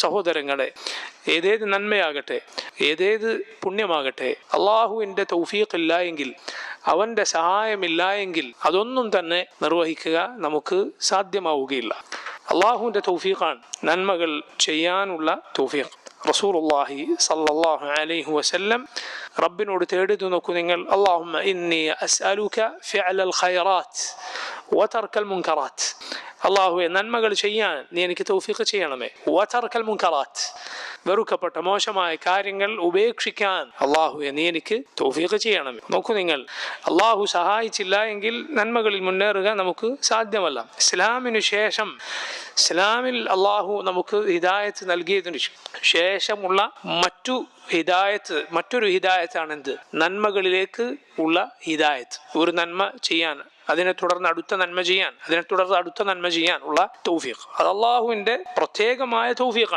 സഹോദരങ്ങളെ ഏതേത് നന്മയാകട്ടെ ഏതേത് പുണ്യമാകട്ടെ അള്ളാഹുവിന്റെ തൗഫീഖില്ല എങ്കിൽ അവന്റെ സഹായമില്ല എങ്കിൽ അതൊന്നും തന്നെ നിർവഹിക്കുക നമുക്ക് സാധ്യമാവുകയില്ല. അള്ളാഹുവിന്റെ തൗഫീഖാണ് നന്മകൾ ചെയ്യാനുള്ള തൗഫീഖ്. റസൂലുള്ളാഹി സല്ലല്ലാഹു അലൈഹി വസല്ലം റബ്ബിനോട് തേടുന്നു നോക്കൂ നിങ്ങൾ. അള്ളാഹുമ്മ ഇന്നി അസ്അലുക ഫിഅലൽ ഖൈറാത്ത് വതർക്കൽ മുൻകറാത്ത്. അള്ളാഹുവെ നന്മകൾ ചെയ്യാൻ നീ എനിക്ക് തൗഫീഖ് ചെയ്യണമേ വതർക്കൽ മുൻകറാത്ത് വെറുക്കപ്പെട്ട മോശമായ കാര്യങ്ങൾ ഉപേക്ഷിക്കാൻ അള്ളാഹുവെ നീ എനിക്ക് തൗഫീഖ് ചെയ്യണം. നോക്കൂ നിങ്ങൾ അള്ളാഹു സഹായിച്ചില്ല എങ്കിൽ നന്മകളിൽ മുന്നേറുക നമുക്ക് സാധ്യമല്ല. ഇസ്ലാമിനു ശേഷം ഇസ്ലാമിൽ അള്ളാഹു നമുക്ക് ഹിദായത്ത് നൽകിയതിനു ശേഷമുള്ള മറ്റു ഹിദായത്ത് മറ്റൊരു ഹിദായത്താണ് എന്ത് നന്മകളിലേക്ക് ഉള്ള ഹിദായത്ത്. ഒരു നന്മ ചെയ്യാൻ അതിനെ തുടർന്ന് അടുത്ത നന്മ ചെയ്യാൻ അതിനെ തുടർന്ന് അടുത്ത നന്മ ചെയ്യാൻ ഉള്ള തൗഫീഖ്. അത് അള്ളാഹുവിന്റെ പ്രത്യേകമായ തൗഫീഖാണ്.